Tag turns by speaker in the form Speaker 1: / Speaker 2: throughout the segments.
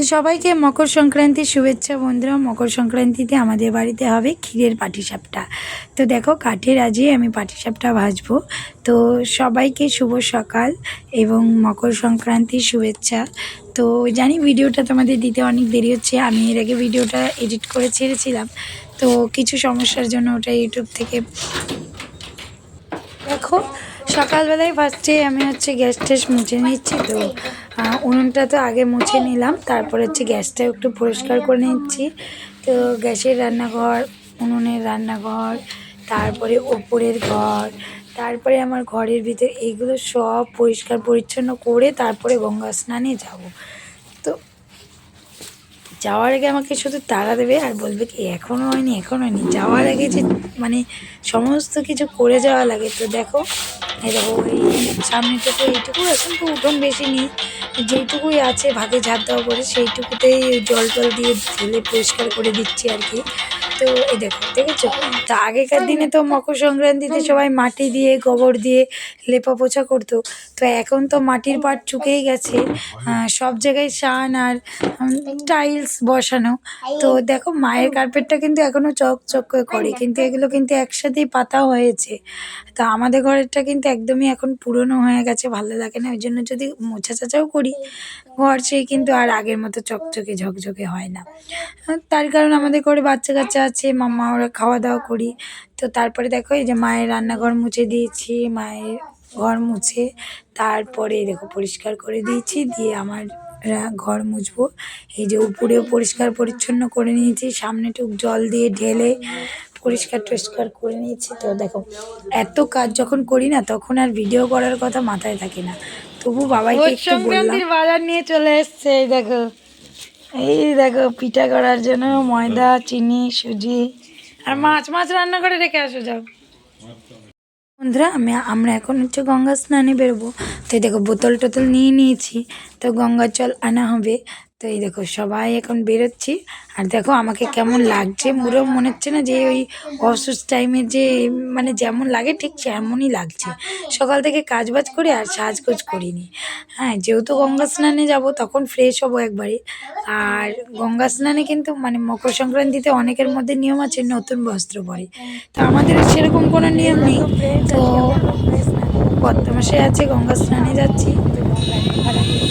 Speaker 1: তো সবাইকে মকর সংক্রান্তির শুভেচ্ছা বন্ধুরা। মকর সংক্রান্তিতে আমাদের বাড়িতে হবে ক্ষীরের পাটিসাপটা। তো দেখো, কাঠের আজই আমি পাটিসাপটা ভাজবো। তো সবাইকে শুভ সকাল এবং মকর সংক্রান্তির শুভেচ্ছা। তো জানি ভিডিওটা তোমাদের দিতে অনেক দেরি হচ্ছে। আমি এর আগে ভিডিওটা এডিট করে ছেড়েছিলাম। তো কিছু সমস্যার জন্য ওটা ইউটিউব থেকে দেখো সকালবেলায় ফার্স্টে আমি হচ্ছে গ্যাস ট্যাস মুছে নিচ্ছি তো উনুনটা তো আগে মুছে নিলাম, তারপর হচ্ছে গ্যাসটা একটু পরিষ্কার করে নিচ্ছি। তো গ্যাসের রান্নাঘর, উনুনের রান্নাঘর, তারপরে ওপরের ঘর, তারপরে আমার ঘরের ভিতরে এগুলো সব পরিষ্কার পরিচ্ছন্ন করে তারপরে গঙ্গা স্নানে যাব। তো যাওয়ার আগে আমাকে শুধু তাড়া দেবে আর বলবে কি এখনও হয়নি এখনও হয়নি। যাওয়ার আগে যে মানে সমস্ত কিছু করে যাওয়া লাগে। তো দেখো, এই দেখো এই সামনেটুকু এইটুকু, এখন তো উঠোন বেশি নেই। যেইটুকুই আছে, ভাগে ঝাঁপ দেওয়া করে, সেইটুকুতেই জল টল দিয়ে ঢেলে পরিষ্কার করে দিচ্ছি আর কি। তো এই দেখো, দেখেছ? তো আগেকার দিনে তো মকর সংক্রান্তিতে সবাই মাটি দিয়ে, গোবর দিয়ে লেপা পোছা করতো। তো এখন তো মাটির পাট চুকেই গেছে। সব জায়গায় সান আর টাইলস বসানো। তো দেখো, মায়ের কার্পেটটা কিন্তু এখনও চকচক করে কিন্তু এগুলো কিন্তু একসাথেই পাতা হয়েছে। তা আমাদের ঘরেরটা কিন্তু একদমই এখন পুরনো হয়ে গেছে, ভালো লাগে না। ওই জন্য যদি মোছা চাচাও করি, ঘর সেই কিন্তু আর আগের মতো চকচকে ঝকঝকে হয় না। তার কারণ আমাদের ঘরে বাচ্চা কাচ্চা আছে মাম্মা ওরা খাওয়া দাওয়া করি। তো তারপরে দেখো এই যে মায়ের রান্নাঘর মুছে দিয়েছি মায়ের ঘর মুছে তারপরে দেখো পরিষ্কার করে দিয়েছি দিয়ে আমার ঘর মুছবো। এই যে উপরেও পরিষ্কার পরিচ্ছন্ন করে নিয়েছি সামনেটুক জল দিয়ে ঢেলে পরিষ্কার টরিষ্কার করে নিয়েছি। তো দেখো এত কাজ যখন করি না তখন আর ভিডিও করার কথা মাথায় থাকে না। তবু বাবাইকে একটু বললাম। বাজার নিয়ে চলে এসছে এই দেখো। এই দেখো, পিঠা করার জন্য ময়দা, চিনি, সুজি আর মাছ মাছ রান্না করে রেখে আসো, যাও। বন্ধুরা, আমি, আমরা এখন হচ্ছে গঙ্গা স্নানে বেরোবো। তো দেখো বোতল টোতল নিয়ে নিয়েছি। তো গঙ্গার জল আনা হবে। তো এই দেখো সবাই এখন বেরোচ্ছি। আর দেখো আমাকে কেমন লাগছে, পুরো মনে হচ্ছে না যে ওই অসুস্থ টাইমে যে মানে যেমন লাগে ঠিক তেমনই লাগছে। সকাল থেকে কাজ বাজ করে আর সাজগোজ করিনি। হ্যাঁ যেহেতু গঙ্গা স্নানে যাব তখন ফ্রেশ হব একবারে। আর গঙ্গা স্নানে কিন্তু মানে মকর সংক্রান্তিতে অনেকের মধ্যে নিয়ম আছে, নতুন বস্ত্র পরে। তো আমাদের সেরকম কোনো নিয়ম নেই। তো গত মাসে আছে, গঙ্গা স্নানে যাচ্ছি তো গঙ্গায় ভাড়া দিয়ে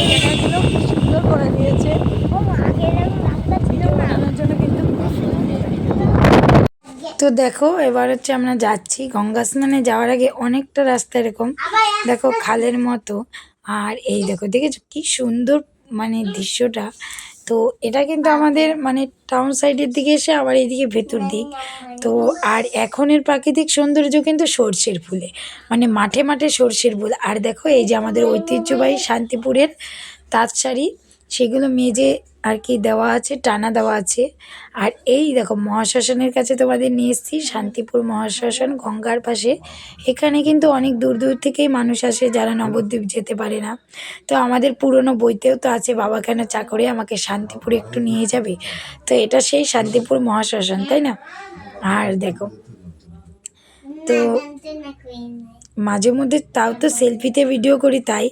Speaker 1: এই জায়গাগুলো খুব সুন্দর করে দিয়েছে ভিডিও বানানোর জন্য কিন্তু খুব সুন্দর। তো দেখো, এবার হচ্ছে আমরা যাচ্ছি গঙ্গা স্নানে যাওয়ার আগে অনেকটা রাস্তা এরকম, দেখো খালের মতো। আর এই দেখো, দেখেছ কি সুন্দর মানে দৃশ্যটা? তো এটা কিন্তু আমাদের মানে টাউন সাইডের দিকে এসে আবার এইদিকে ভেতর দিক। তো আর এখনের প্রাকৃতিক সৌন্দর্য কিন্তু সর্ষের ফুলে মানে মাঠে মাঠে সর্ষের ফুল। আর দেখো এই যে আমাদের ঐতিহ্যবাহী শান্তিপুরের তাঁত শাড়ি সেগুলো মেজে আর কি দেওয়া আছে, টানা দেওয়া আছে। আর এই দেখো, মহাশ্মশানের কাছে তোমাদের নিয়ে এসেছি, শান্তিপুর মহাশ্মশান, গঙ্গার পাশে। এখানে কিন্তু অনেক দূর দূর থেকেই মানুষ আসে যারা নবদ্বীপ যেতে পারে না। তো আমাদের পুরনো বইতেও তো আছে, বাবা কেন চাকরে আমাকে শান্তিপুরে একটু নিয়ে যাবে? তো এটা সেই শান্তিপুর মহাশ্মশান, তাই না? আর দেখো, তো মাঝে মধ্যে তাও তো সেলফিতে ভিডিও করি তাই।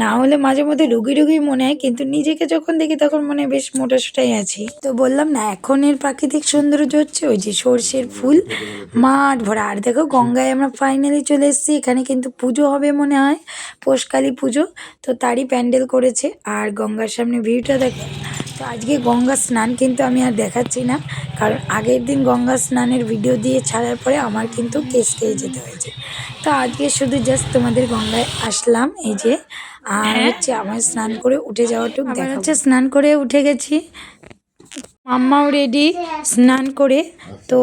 Speaker 1: না হলে মাঝে মধ্যে রুগী রুগী মনে হয়, কিন্তু নিজেকে যখন দেখি তখন মনে হয় বেশ মোটা সোটাই আছি। তো বললাম না এখনের প্রাকৃতিক সৌন্দর্য হচ্ছে ওই যে সর্ষের ফুল। মাঠ ভরা। আর দেখো গঙ্গায় আমরা ফাইনালি চলে এসেছি, এখানে কিন্তু পুজো হবে মনে হয় পোষকালী পুজো। তো তারই প্যান্ডেল করেছে, আর গঙ্গার সামনে ভিউটা দেখো। তো আজকে গঙ্গা স্নান কিন্তু আমি আর দেখাচ্ছি না কারণ আগের দিন গঙ্গা স্নানের ভিডিও দিয়ে ছাড়ার পরে আমার কিন্তু কেস খেয়ে যেতে হয়েছে। তো আজকে শুধু জাস্ট তোমাদের গঙ্গায় আসলাম এই যে আর হচ্ছে আমার স্নান করে উঠে যাওয়াটুকু দেখা হচ্ছে স্নান করে উঠে গেছি। মাম্মাও রেডি স্নান করে। তো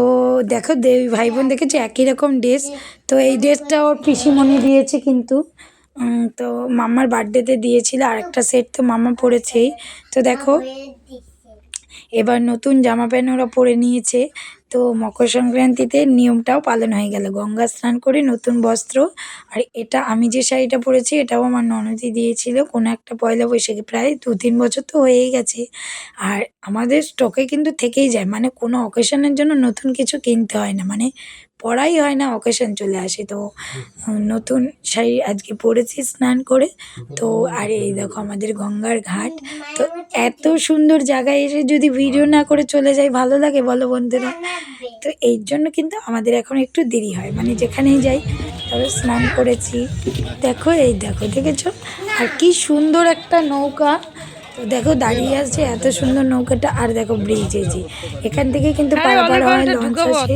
Speaker 1: দেখো দেবী ভাই বোন দেখেছি একই রকম ড্রেস তো এই ড্রেসটা ওর পিসিমণি দিয়েছে কিন্তু। তো মাম্মার বার্থডেতে দিয়েছিল আর একটা সেট তো মাম্মা পরেছেই তো দেখো, এবার নতুন জামা প্যান্ট ওরা পরে নিয়েছে। তো মকর সংক্রান্তিতে নিয়মটাও পালন হয়ে গেল। গঙ্গা স্নান করে নতুন বস্ত্র। আর এটা আমি যে শাড়িটা পরেছি, এটাও আমার ননদি দিয়েছিল। কোনো একটা পয়লা বৈশাখে প্রায় দু তিন বছর তো হয়েই গেছে। আর আমাদের স্টকে কিন্তু থেকেই যায়। মানে কোনো অকেশনের জন্য নতুন কিছু কিনতে হয় না। মানে পরাই হয় না অকেশন চলে আসে। তো নতুন শাড়ি আজকে পরেছি স্নান করে। তো আর এই দেখো আমাদের গঙ্গার ঘাট। তো এত সুন্দর জায়গায় এসে যদি ভিডিও না করে চলে যাই ভালো লাগে বলো বন্ধুরা। তো এই জন্য কিন্তু আমাদের এখন একটু দেরি হয়। মানে যেখানেই যাই তবে স্নান করেছি। দেখো এই দেখো দেখেছ? আর কি সুন্দর একটা নৌকা। তো দেখো দাঁড়িয়ে আছে এত সুন্দর নৌকাটা আর দেখো ব্রিজ এই যে। এখান থেকে কিন্তু পারাপার হয় লঞ্চ আছে।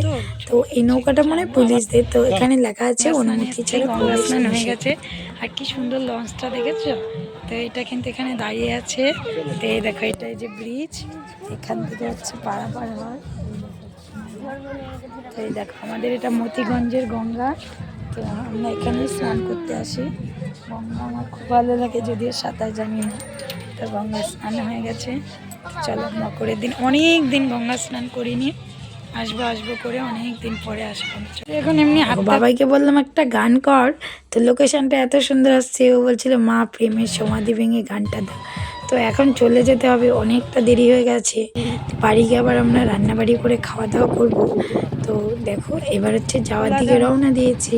Speaker 1: তো এই নৌকাটা মনে হয় পুলিশদের তো এখানে লেখা আছে অনুমতি ছাড়া প্রবেশ
Speaker 2: স্নান হয়ে গেছে। আর কি সুন্দর লঞ্চটা দেখেছ? তো এটা কিন্তু এখানে দাঁড়িয়ে আছে। তো এই দেখো এটা এই যে ব্রিজ এখান থেকে হচ্ছে পারাপার হয়। তো এই দেখো আমাদের এটা মতিগঞ্জের গঙ্গা। তো আমরা এখানে স্নান করতে আসি। গঙ্গা আমার খুব ভালো লাগে যদিও সাঁতার জানি না। তো গঙ্গা স্নান হয়ে গেছে। চলো মকরের দিন অনেক দিন গঙ্গা স্নান করিনি। আসব আসব করে অনেক দিন পরে আসব। এখন এমনি
Speaker 1: বাবাইকে বললাম, একটা গান কর। তো লোকেশনটা এত সুন্দর আসছে। ও বলছিল, মা প্রেমের সমাধি ভেঙে গানটা দাও। তো এখন চলে যেতে হবে অনেকটা দেরি হয়ে গেছে। বাড়ি গিয়ে আবার আমরা রান্নাবাড়ি করে খাওয়া দাওয়া করব। তো দেখো এবার হচ্ছে যাওয়ার দিকে রওনা দিয়েছি।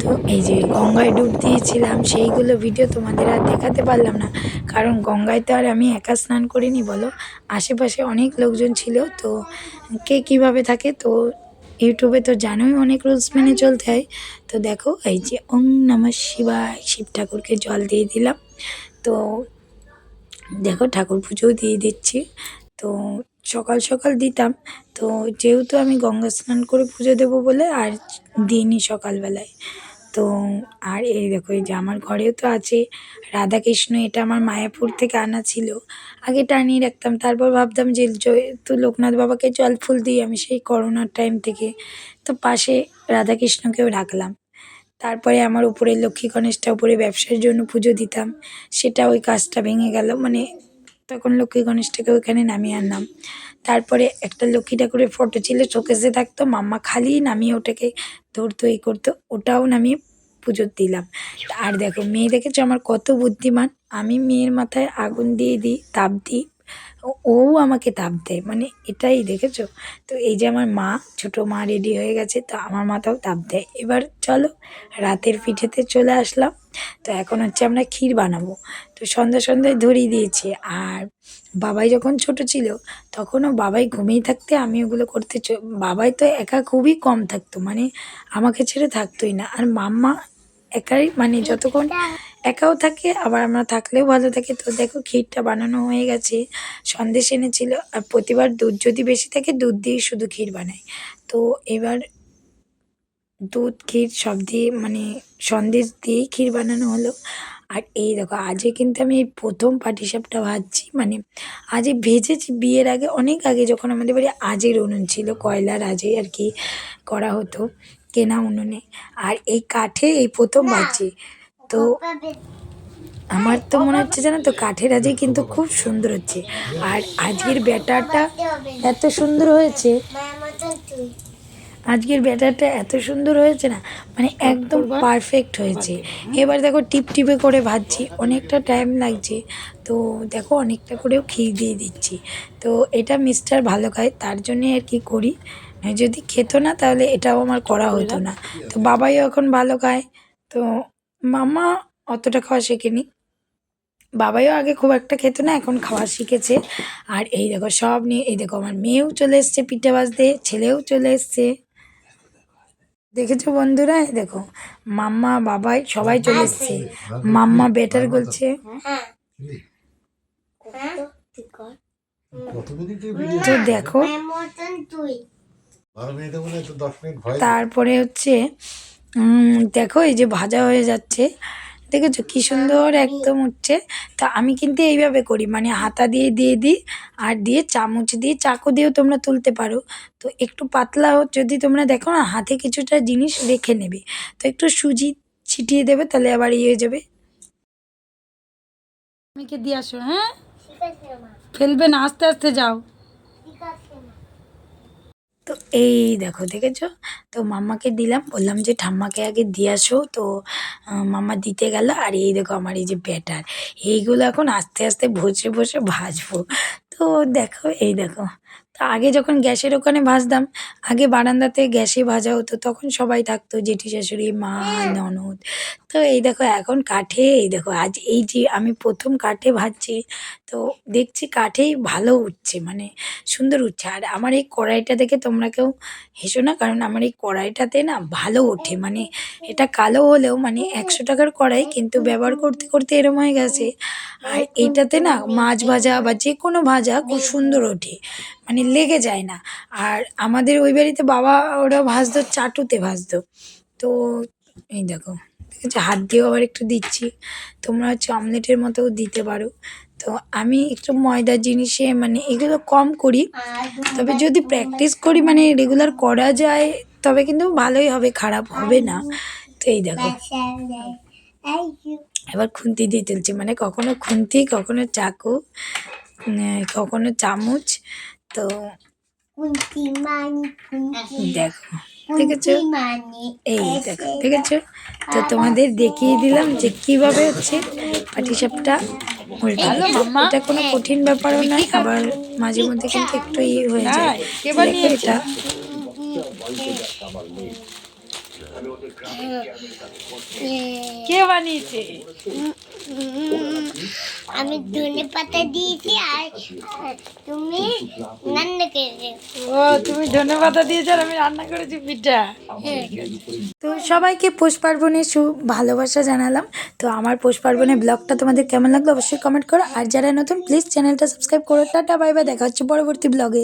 Speaker 1: তো এই যে গঙ্গায় ডুব দিয়েছিলাম সেইগুলো ভিডিও তোমাদের আর দেখাতে পারলাম না। কারণ গঙ্গায় তো আর আমি একা স্নান করিনি বলো? আশেপাশে অনেক লোকজন ছিল তো কে কীভাবে থাকে? তো ইউটিউবে তো জানোই অনেক রুলস মেনে চলতে হয়। তো দেখো এই যে ওং নমঃ শিবায় শিব ঠাকুরকে জল দিয়ে দিলাম। তো দেখো ঠাকুর পুজোও দিয়ে দিচ্ছি। তো সকাল সকাল দিতাম। তো যেহেতু আমি গঙ্গা স্নান করে পুজো দেবো বলে আর দিইনি সকালবেলায়। তো আর এই দেখো, এই যে আমার ঘরেও তো আছে। রাধাকৃষ্ণ এটা আমার মায়াপুর থেকে আনা ছিল। আগে টানিয়ে রাখতাম, তারপর ভাবতাম যে যেহেতু লোকনাথ বাবাকে জল ফুল দিই আমি সেই করোনার টাইম থেকে। তো পাশে রাধাকৃষ্ণকেও রাখলাম। তারপরে আমার উপরে লক্ষ্মী গণেশটা উপরে ব্যবসার জন্য পুজো দিতাম। সেটা ওই কাজটা ভেঙে গেল। মানে তখন লক্ষ্মী গণেশটাকে ওইখানে নামিয়ে আনলাম। তারপরে একটা লক্ষ্মী ঠাকুরের ফটো ছিল শোকেসে থাকতো। মাম্মা খালি নামিয়ে ওটাকে ধরতো, এই করতো, ওটাও নামিয়ে পুজো দিলাম। আর দেখো, মেয়ে দেখেছ? আমার কত বুদ্ধিমান। আমি মেয়ের মাথায় আগুন দিয়ে দিই, তাপ দিই। ও- আমাকে তাপ দেয়। মানে এটাই দেখেছ? তো এই যে আমার মা, ছোট মা রেডি হয়ে গেছে, তো আমার মাথাও তাপ দেয়। এবার চলো রাতের পিঠেতে চলে আসলাম। তো এখন হচ্ছে আমরা ক্ষীর বানাবো। তো সন্ধ্যা সন্ধ্যায় ধরিয়ে দিয়েছি। আর বাবাই যখন ছোট ছিল, তখনও বাবাই ঘুমিয়ে থাকতে আমি ওগুলো করতে বাবাই তো একা খুবই কম থাকতো। মানে আমাকে ছেড়ে থাকতোই না। আর মাম্মা একাই মানে যতক্ষণ একাও থাকে, আবার আমরা থাকলেও ভালো থাকে। তো দেখো, ক্ষীরটা বানানো হয়ে গেছে, সন্দেশ এনেছিল। আর প্রতিবার দুধ যদি বেশি থাকে, দুধ দিয়ে শুধু ক্ষীর বানাই। তো এবার দুধ, ক্ষীর সব দিয়ে মানে সন্দেশ দিয়েই ক্ষীর বানানো হলো। আর এই দেখো, আজকে কিন্তু আমি এই প্রথম পাটিসাপটা ভাজছি মানে আজে ভেজেছি বিয়ের আগে, অনেক আগে, যখন আমাদের বাড়ি আজের উনুন ছিল, কয়লার আজে আর কি করা হতো। কেনা উনুনে। আর এই কাঠে এই প্রথম ভাজছি তো আমার তো মনে হচ্ছে জানো তো কাঠের আজে কিন্তু খুব সুন্দর হচ্ছে। আর আজকের ব্যাটারটা এত সুন্দর হয়েছে। আজকের ব্যাটারটা এত সুন্দর হয়েছে না মানে একদম পারফেক্ট হয়েছে। এবার দেখো টিপ টিপে করে ভাজছি অনেকটা টাইম লাগছে। তো দেখো অনেকটা করেও ক্ষীর দিয়ে দিচ্ছি। তো এটা মিস্টার ভালো খায় তার জন্যে আর কি করি। যদি খেত না তাহলে এটাও আমার করা হতো না। তো বাবাইও এখন ভালো খায়। তো মামা অতটা খাওয়া শেখেনি। বাবাইও আগে খুব একটা খেত না এখন খাওয়া শিখেছে। আর এই দেখো সব নিয়ে এই দেখো আমার মেয়েও চলে এসছে পিঠে ভাজতে ছেলেও চলে এসছে। দেখেছ বন্ধুরা? এই দেখো মাম্মা বাবাই সবাই চলে এসছে। মাম্মা বেটার বলছে।
Speaker 3: কতদিন থেকে ভিডিও
Speaker 1: তো দেখো। তারপরে হচ্ছে দেখো এই যে ভাজা হয়ে যাচ্ছে দেখেছ কি সুন্দর একদম উঠছে। তা আমি কিন্তু এইভাবে করি মানে হাতা দিয়ে দিয়ে দিই আর দিয়ে চামচ দিয়ে চাকু দিয়েও তোমরা তুলতে পারো। তো একটু পাতলা হোক যদি তোমরা দেখো না হাতে কিছুটা জিনিস রেখে নেবে। তো একটু সুজি ছিটিয়ে দেবে তাহলে আবার ইয়ে হয়ে যাবে।
Speaker 2: মেয়েকে দিয়ে আসো হ্যাঁ? ফেলবে না আস্তে আস্তে যাও।
Speaker 1: তো এই দেখো, দেখেছ? তো মাম্মাকে দিলাম, বললাম যে, ঠাম্মাকে আগে দিয়ে আসো। তো মাম্মা দিতে গেল, আর এই দেখো আমার এই যে ব্যাটার, এইগুলো এখন আস্তে আস্তে ভসে ভসে ভাজবো। তো দেখো, এই দেখো তা আগে যখন গ্যাসের ওখানে ভাজতাম আগে বারান্দাতে গ্যাসে ভাজা হতো তখন সবাই থাকতো জেঠি শাশুড়ি মা ননদ। তো এই দেখো এখন কাঠে এই দেখো আজ এই যে আমি প্রথম কাঠে ভাজছি তো দেখছি কাঠেই ভালো উঠছে মানে সুন্দর উঠছে। আর আমার এই কড়াইটা দেখে তোমরা কেউ হেসো না কারণ আমার এই কড়াইটাতে না ভালো ওঠে মানে এটা কালো হলেও মানে একশো টাকার কড়াই কিন্তু ব্যবহার করতে করতে এরম হয়ে গেছে। আর এইটাতে না মাছ ভাজা বা যে কোনো ভাজা খুব সুন্দর ওঠে। মানে লেগে যায় না। আর আমাদের ওই বাড়িতে বাবা ওরা ভাজতো চাটুতে ভাজতো তো এই দেখো দেখেছ হাত দিয়েও আবার একটু দিচ্ছি। তোমরা হচ্ছে অমলেটের মতোও দিতে পারো। তো আমি একটু ময়দার জিনিসে মানে এগুলো কম করি। তবে যদি প্র্যাকটিস করি মানে রেগুলার করা যায়, তবে কিন্তু ভালোই হবে, খারাপ হবে না। তো এই দেখো। এবার খুন্তি দিয়ে তুলছি মানে কখনো খুন্তি, কখনো চাকু কখনো চামচ। তো
Speaker 4: মানি
Speaker 1: দেখো দেখেছ?
Speaker 4: আছে
Speaker 1: এই দেখো দেখেছ? তো তোমাদের দেখিয়ে দিলাম যে কীভাবে হচ্ছে পাটিসাপটা
Speaker 2: ভালো
Speaker 1: এটা কোনো কঠিন ব্যাপারও নয় আবার মাঝে মধ্যে কিন্তু একটু ইয়ে হয়ে যায়? এটা।
Speaker 2: কে বানিয়েছে?
Speaker 4: আমি ধনে পাতা দিয়েছি আর তুমি রান্না করেছ।
Speaker 2: ও তুমি ধনে পাতা দিয়েছ আর আমি রান্না করেছি পিঠা।
Speaker 1: তো সবাইকে পৌষ পার্বণের সু ভালোবাসা জানালাম। তো আমার পৌষ পার্বণের ব্লগটা তোমাদের কেমন লাগল অবশ্যই কমেন্ট করো। আর যারা নতুন প্লিজ চ্যানেলটা সাবস্ক্রাইব করো। টাটা বাই বাই দেখা হচ্ছে পরবর্তী ব্লগে।